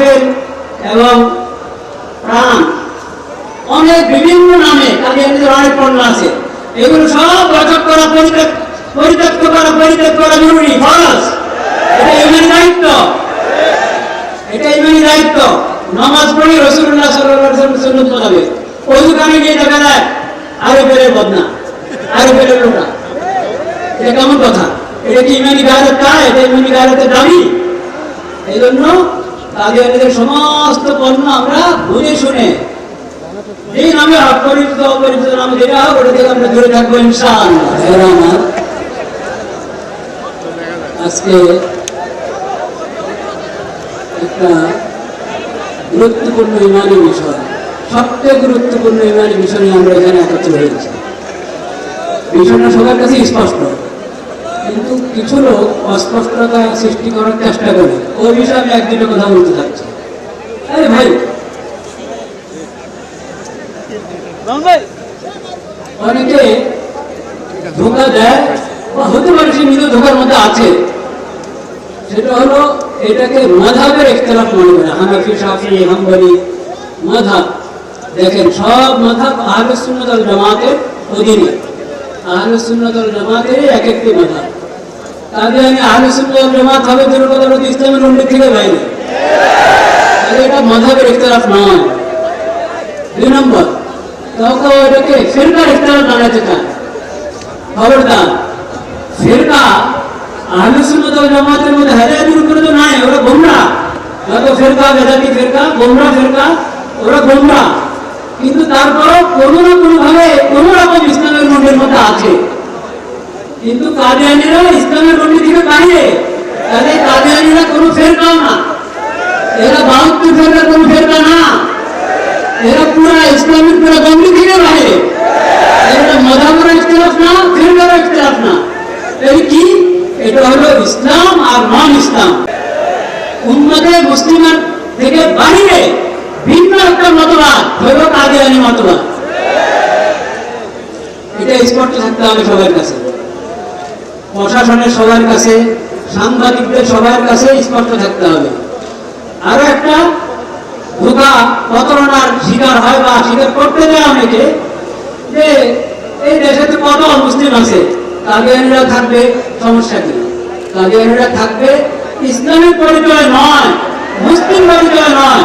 আরেফেল এবং প্রাণ, অনেক বিভিন্ন নামে কাদিয়ানিদের অনেক পণ্য আছে। এগুলো সব বৈঠক করা, পরিত্যাগ, পরিত্যক্ত করা, পরিত্যাগ করা জরুরি, ফরজ। এটা ইমানি দায়িত্ব। এটা ইমানি দায়িত্ব। নামাজ পড়ি রসুল্লাহ সাল্লাহ সুন্নত মোতাবেক। ওজুখানে গিয়ে দেখা যায়, আরও ফেলের বদনা, আরও ফেলের লোটা এটা কেমন কথা? এটা কি ইমানি গায়রত তা এটা ইমানি গায়রতের দাবি এই জন্য কাদিয়ানিদের সমস্ত পণ্য আমরা বুঝে শুনে। এই নামে অপরিচিত অপরিচিত নাম যেটা ওটা থেকে আমরা দূরে থাকব ইনশাআল্লাহ। আজকে একটা গুরুত্বপূর্ণ ইমানি বিষয় সবচেয়ে গুরুত্বপূর্ণ ইমানি বিষয় আমরা এখানে একত্র হয়েছি। বিষয়টা সবার কাছে স্পষ্ট। কিন্তু কিছু লোক অস্পষ্টতা সৃষ্টি করার চেষ্টা করে ওই বিষয়ে আমি একদিনের কথা বলতে চাচ্ছি। আরে ভাই! অনেকে ধোকা দেয় হতে পারে সে নিজের ধোকার মধ্যে আছে। সেটা হলো এটাকে মাধাবের একতলাফ মনে করে। হানাফি সাফি হাম্বলি মাধাব। দেখেন সব মাধাব আহলে সুন্নাত জামাতের অধীনে। আহলে সুন্নাত আল জামাতের এক একটি মাধাব তাহলে আমি আহলে সুন্নাত আল জামাত হবে দূর কথা হলো ইসলামের উন্নত থেকে বাইরে। এটা মাধাবের একতলাফ নয়। দুই নম্বর, তখন এটাকে ফেরকার ইখতলাফ বানাতে চায়। খবরদার, ফেরকা আহলে সুন্নাত ওয়াল জামাতের মধ্যে হেদায়েতের উপরে তো নাই, ওরা গোমরা। যত ফেরকা, বেদাতি ফেরকা, গোমরা ফেরকা, ওরা গোমরা। কিন্তু তারপরও কোনো না কোনো ভাবে কোনো রকম ইসলামের মন্ডের মধ্যে আছে। কিন্তু কাদিয়ানিরা ইসলামের মন্ডি থেকে বাইরে। তাহলে কাদিয়ানিরা কোনো ফেরকাও না। এরা বাহাত্তর ফেরকা কোনো ফেরকা না। এরা পুরা ইসলামের পুরা গন্ডি থেকে বাইরে। এটা মধাবর ইখতলাফ না ফিরকার ইখতলাফ না। এই কি? এটা হলো ইসলাম আর নন ইসলাম উন্মতে মুসলিমের থেকে বাইরে। ভিন্ন একটা মতবাদ। হলো কাদিয়ানি মতবাদ। এটা স্পষ্ট থাকতে হবে সবার কাছে। প্রশাসনের সবার কাছে, সাংবাদিকদের সবার কাছে স্পষ্ট থাকতে হবে। আরও একটা ধোকা প্রতারণার শিকার হয় বা স্বীকার করতে দেয় অনেকে, যে এই দেশে তো কত মুসলিম আছে, কাদিয়ানিরা থাকবে, সমস্যা কি? কাদিয়ানিরা থাকবে ইসলামিক পরিচয় নয়, মুসলিম পরিচয় নয়।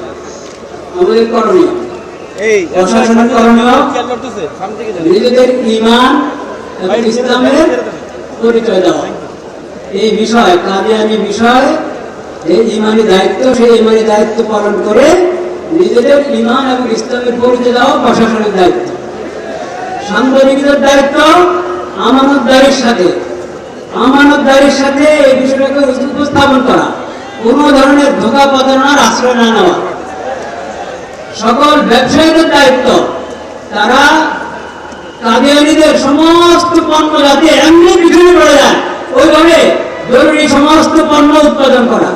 আমাদের করণীয়। এই প্রশাসনের করণীয় নিজেদের ইমান এবং ইসলামের পরিচয় দেওয়া এই বিষয় কাদিয়ানি বিষয় যে ইমানি দায়িত্ব সেই ইমানি দায়িত্ব পালন করে নিজেদের ইমান এবং ইসলামের পরিচয় দেওয়া প্রশাসনের দায়িত্ব। সাংবাদিকদের দায়িত্ব আমানতদারির সাথে। আমানতদারির সাথে এই বিষয়টাকে উপস্থাপন করা। কোনো ধরনের ধোকা প্রতারণার আশ্রয় না নেওয়া। সকল ব্যবসায়ীদের দায়িত্ব। তারা কাদিয়ানিদের সমস্ত পণ্য যাতে এমনি পিছনে পড়ে যায়, ওইভাবে জরুরি সমস্ত পণ্য উৎপাদন করা,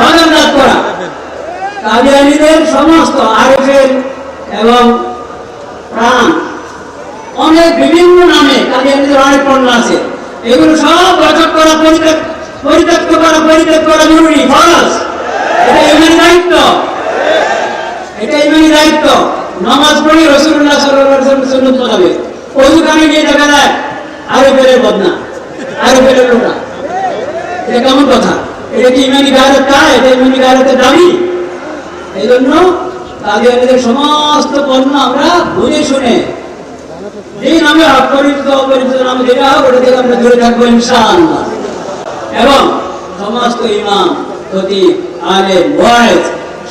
বাজারজাত করা। কাদিয়ানিদের সমস্ত আরএফএল এবং প্রাণ অনেক বিভিন্ন নামে কাদিয়ানিদের অনেক পণ্য আছে। এগুলো সব বৈঠক করা পরিত্যাগ পরিত্যক্ত করা পরিত্যাগ করা জরুরি। ফরজ। এটা ইমানি দায়িত্ব। এটা ইমানি দায়িত্ব। নামাজ পড়ি রসুল্লাহ সাল্লাহ সুন্নত ওজুখানে গিয়ে দেখা যায়, আরও বদনা, আরও লোটা এটা কেমন কথা? এটা কি ইমানি তা? এটা ইমানি দাবি? এই জন্য কাদিয়ানিদের সমস্ত পণ্য আমরা বুঝে শুনে এই নামে অপরিচিত অপরিচিত নাম যেটা হোক, ওটা থেকে আমরা দূরে থাকব ইনশাআল্লাহ। এবং সমস্ত ইমাম আলেম, ওয়াইজ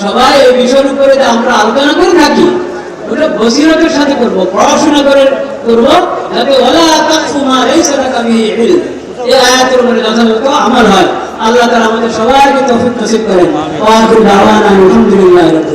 সবাই এই বিষয়ের উপরে আমরা আলোচনা করে থাকি, ওটা বসিরতের সাথে করব, পড়াশোনা করে করব, যাতে ওলা তাকফু মা লাইসা লাকা বিহি ইলম। এই আয়াতের যথাযথ আমল হয়। আল্লাহ তাআলা আমাদের সবাইকে তৌফিক নসিব করেন। ওয়া আখির দাওয়ানা আলহামদুলিল্লাহ